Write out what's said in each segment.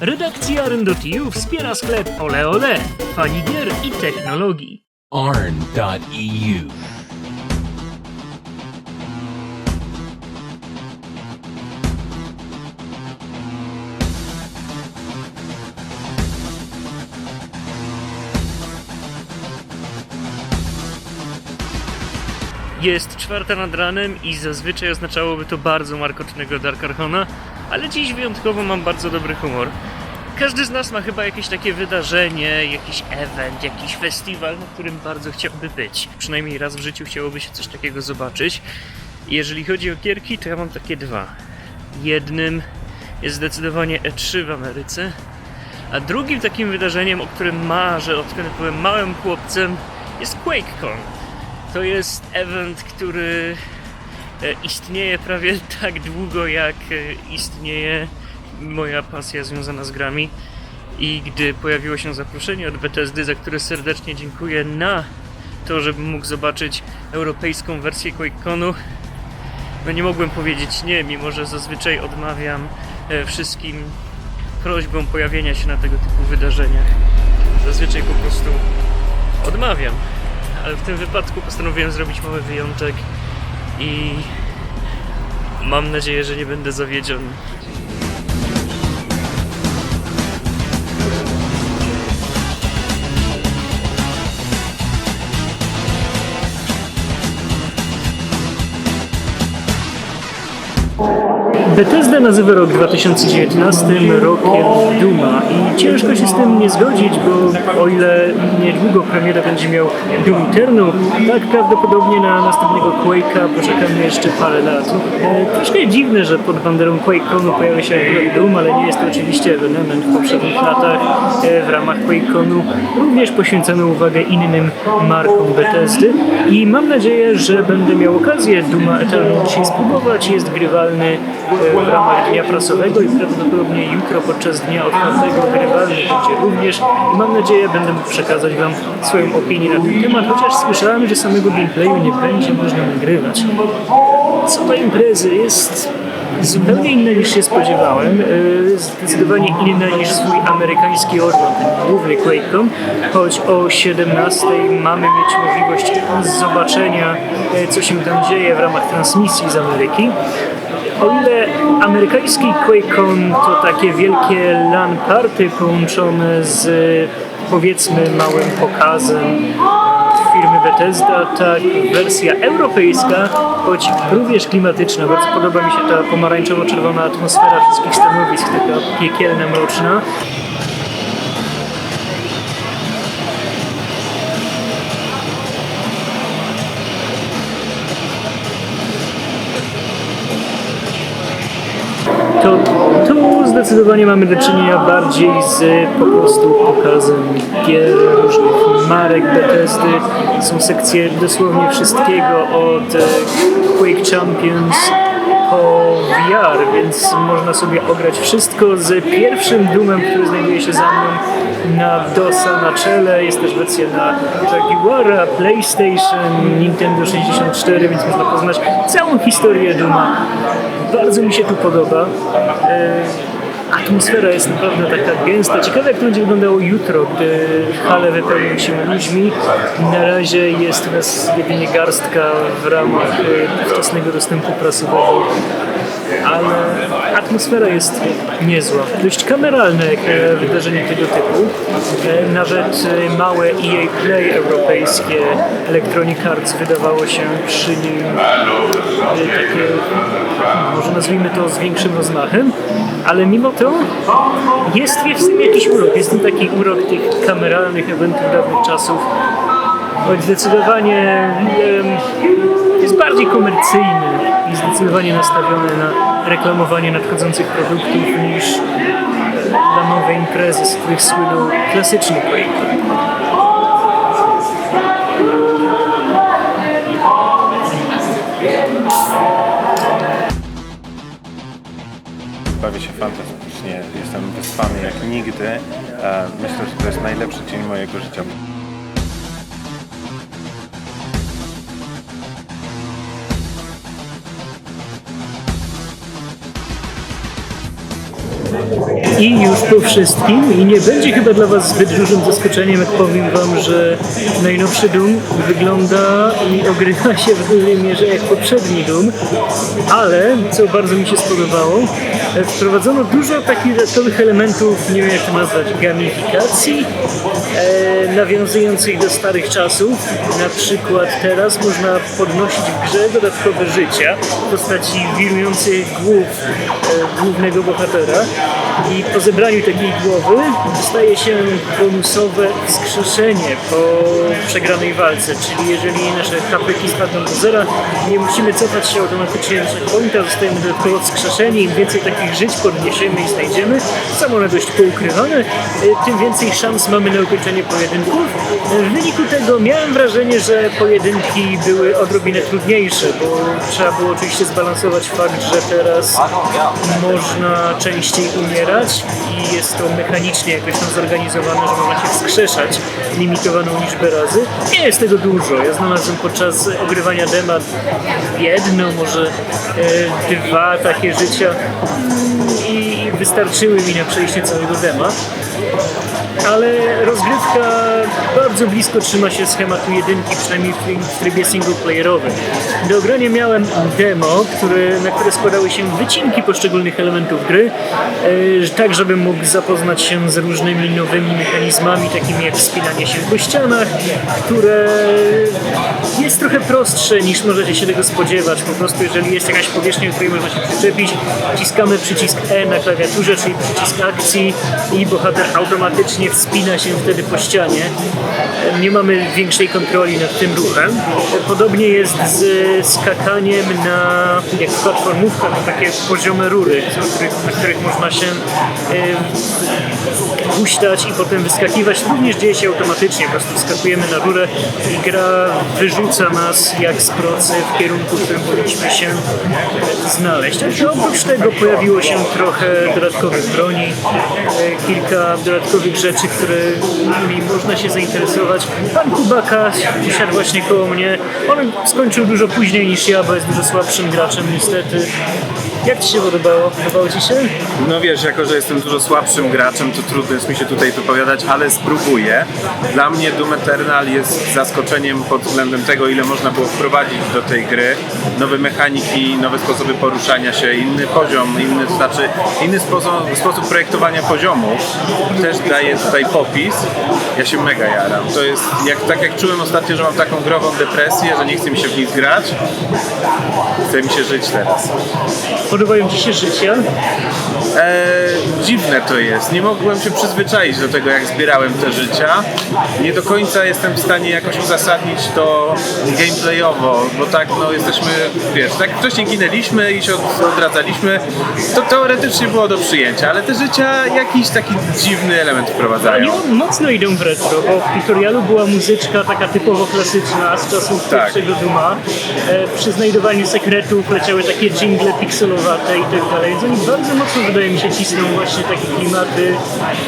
Redakcja Rendo.tu wspiera sklep Ole Ole, fani gier i technologii. arn.eu. Jest czwarta nad ranem i zazwyczaj oznaczałoby to bardzo markocznego Dark Archona, ale dziś wyjątkowo mam bardzo dobry humor. Każdy z nas ma chyba jakieś takie wydarzenie, jakiś event, jakiś festiwal, na którym bardzo chciałby być. Przynajmniej raz w życiu chciałoby się coś takiego zobaczyć. Jeżeli chodzi o gierki, to ja mam takie dwa. Jednym jest zdecydowanie E3 w Ameryce, a drugim takim wydarzeniem, o którym marzę, odkąd byłem małym chłopcem, jest QuakeCon. To jest event, który istnieje prawie tak długo, jak e, istnieje moja pasja związana z grami. I gdy pojawiło się zaproszenie od Bethesdy, za które serdecznie dziękuję, na to, żebym mógł zobaczyć europejską wersję QuakeConu, no nie mogłem powiedzieć nie, mimo że zazwyczaj odmawiam e, wszystkim prośbom pojawienia się na tego typu wydarzeniach. Zazwyczaj po prostu odmawiam ale w tym wypadku postanowiłem zrobić mały wyjątek i mam nadzieję, że nie będę zawiedziony. Bethesda nazywa rok 2019 rokiem Duma i ciężko się z tym nie zgodzić, bo o ile niedługo premiera będzie miał Doom Eternal, tak prawdopodobnie na następnego Quake'a poczekamy jeszcze parę lat. E, troszkę dziwne, że pod banderą QuakeConu pojawia się Doom, ale nie jest to oczywiście ewenement w poprzednich latach. E, w ramach QuakeConu również poświęcono uwagę innym markom Bethesdy i mam nadzieję, że będę miał okazję Duma Eternal dzisiaj spróbować. Jest grywalny e, w ramach dnia prasowego i prawdopodobnie jutro podczas dnia otwartego grywalny będzie również i mam nadzieję będę mógł przekazać Wam swoją opinię na ten temat, chociaż słyszałem, że samego gameplayu nie będzie można nagrywać. Co do imprezy jest zupełnie inne niż się spodziewałem, e, zdecydowanie inne niż swój amerykański ten główny QuakeCon, choć o 17 mamy mieć możliwość zobaczenia e, co się tam dzieje w ramach transmisji z Ameryki. O ile amerykański QuakeCon to takie wielkie LAN party połączone z powiedzmy małym pokazem firmy Bethesda, tak wersja europejska, choć również klimatyczna. Bardzo podoba mi się ta pomarańczowo-czerwona atmosfera wszystkich stanowisk, taka piekielna, mroczna. To tu zdecydowanie mamy do czynienia bardziej z po prostu pokazem gier różnych marek Bethesdy. Są sekcje dosłownie wszystkiego od e, Quake Champions po VR, więc można sobie ograć wszystko z pierwszym Doomem, który znajduje się za mną na DOSa na czele. Jest też wersja na Jaguara, PlayStation, Nintendo 64, więc można poznać całą historię Dooma. Bardzo mi się tu podoba. E, Atmosfera jest naprawdę taka gęsta. Ciekawe jak to będzie wyglądało jutro, gdy hale wypełnią się ludźmi. Na razie jest nas jedynie garstka w ramach e, wczesnego dostępu prasowego. Ale atmosfera jest niezła. Dość kameralne e, wydarzenie tego typu. E, Nawet e, małe EA Play europejskie Electronic Arts wydawało się przy nim takie, może nazwijmy to z większym rozmachem, ale mimo to jest w tym jakiś urok. Jest tym taki urok tych kameralnych eventów dawnych czasów, choć zdecydowanie jest bardziej komercyjny i zdecydowanie nastawiony na reklamowanie nadchodzących produktów niż na nowe imprezy, z których słynął klasyczny Quake. Bawię się fantastycznie, jestem wyspany jak nigdy. E, Myślę, że to jest najlepszy dzień mojego życia. I już po wszystkim, i nie będzie chyba dla Was zbyt dużym zaskoczeniem, jak powiem Wam, że najnowszy Doom wygląda i ogrywa się w dużej mierze jak poprzedni Doom, ale, co bardzo mi się spodobało, e, wprowadzono dużo takich dodatkowych elementów, nie wiem jak to nazwać, gamifikacji, e, nawiązujących do starych czasów. Na przykład teraz można podnosić w grze dodatkowe życia w postaci wirujących głów e, głównego bohatera i po zebraniu takiej głowy dostaje się bonusowe wskrzeszenie po przegranej walce, czyli jeżeli nasze HP spadną do zera, nie musimy cofać się automatycznie do checkpointa, zostajemy dodatkowo wskrzeszeni, im więcej takich żyć podniesiemy i znajdziemy, są one dość poukrywane, e, tym więcej szans mamy na ukończenie pojedynków. W wyniku tego miałem wrażenie, że pojedynki były odrobinę trudniejsze, bo trzeba było oczywiście zbalansować fakt, że teraz można częściej umierać i jest to mechanicznie jakoś tam zorganizowane, że można się wskrzeszać limitowaną liczbę razy. Nie jest tego dużo. Ja znalazłem podczas ogrywania dema jedno, może e, dwa takie życia i wystarczyły mi na przejście całego dema ale rozgrywka bardzo blisko trzyma się schematu jedynki, przynajmniej w trybie singleplayerowym. Do grania miałem demo, które, na które składały się wycinki poszczególnych elementów gry, e, tak żebym mógł zapoznać się z różnymi nowymi mechanizmami, takimi jak wspinanie się po ścianach, które jest trochę prostsze niż możecie się tego spodziewać. Po prostu jeżeli jest jakaś powierzchnia, do której można się przyczepić, wciskamy przycisk E na klawiaturze, czyli przycisk akcji i bohater automatycznie wspina się wtedy po ścianie. Nie mamy większej kontroli nad tym ruchem. Podobnie jest z skakaniem na, jak w to takie poziome rury, na których, na których można się e, huśtać i potem wyskakiwać. To również dzieje się automatycznie, po prostu wskakujemy na rurę i gra wyrzuca nas jak z procy w kierunku, w którym powinniśmy się znaleźć. A oprócz tego pojawiło się trochę dodatkowych broni, e, kilka dodatkowych rzeczy, którymi można się zainteresować. Pan Kubaka usiadł właśnie koło mnie. On skończył dużo później niż ja, bo jest dużo słabszym graczem niestety. Jak Ci się podobało? Podobało Ci się? No wiesz, jako że jestem dużo słabszym graczem, to trudno jest mi się tutaj wypowiadać, ale spróbuję. Dla mnie Doom Eternal jest zaskoczeniem pod względem tego, ile można było wprowadzić do tej gry. Nowe mechaniki, nowe sposoby poruszania się, inny poziom, inny, znaczy inny sposób, sposób projektowania poziomów. Też daje tutaj popis. Ja się mega jaram. To jest jak, tak jak czułem ostatnio, że mam taką grową depresję, że nie chce mi się w nic grać. Chce mi się żyć teraz. Ci się życia? Eee, dziwne to jest. Nie mogłem się przyzwyczaić do tego, jak zbierałem te życia. Nie do końca jestem w stanie jakoś uzasadnić to gameplayowo, bo tak, no jesteśmy, wiesz, tak wcześniej ginęliśmy i się od- odradzaliśmy, to teoretycznie było do przyjęcia, ale te życia jakiś taki dziwny element wprowadzają. Oni mocno idą w retro, bo w tutorialu była muzyczka taka typowo klasyczna z czasów Tak. pierwszego Duma. E, przy znajdowaniu sekretów leciały takie jingle pikselowate i tak dalej. Więc oni bardzo mocno, wydaje mi się, cisną właśnie takie klimaty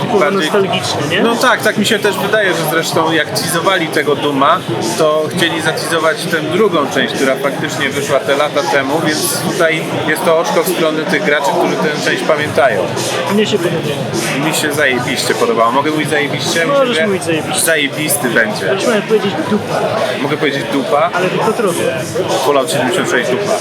typowo Bardziej- nostalgiczne, nie? No tak, tak mi się też wydaje, że zresztą jak teasowali tego Duma, to chcieli zateasować tę drugą część, która faktycznie wyszła te lata temu, więc tutaj jest to oczko w stronę tych graczy, którzy tę część pamiętają. Mnie się podoba. Mi się zajebiście podobało. Mogę mówić zajebiście? Możesz Myślę, mówić zajebiście. Zajebisty będzie. Miałem powiedzieć dupa, Mogę powiedzieć dupa? ale tylko trochę. Fallout 76 dupa.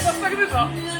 助かりまし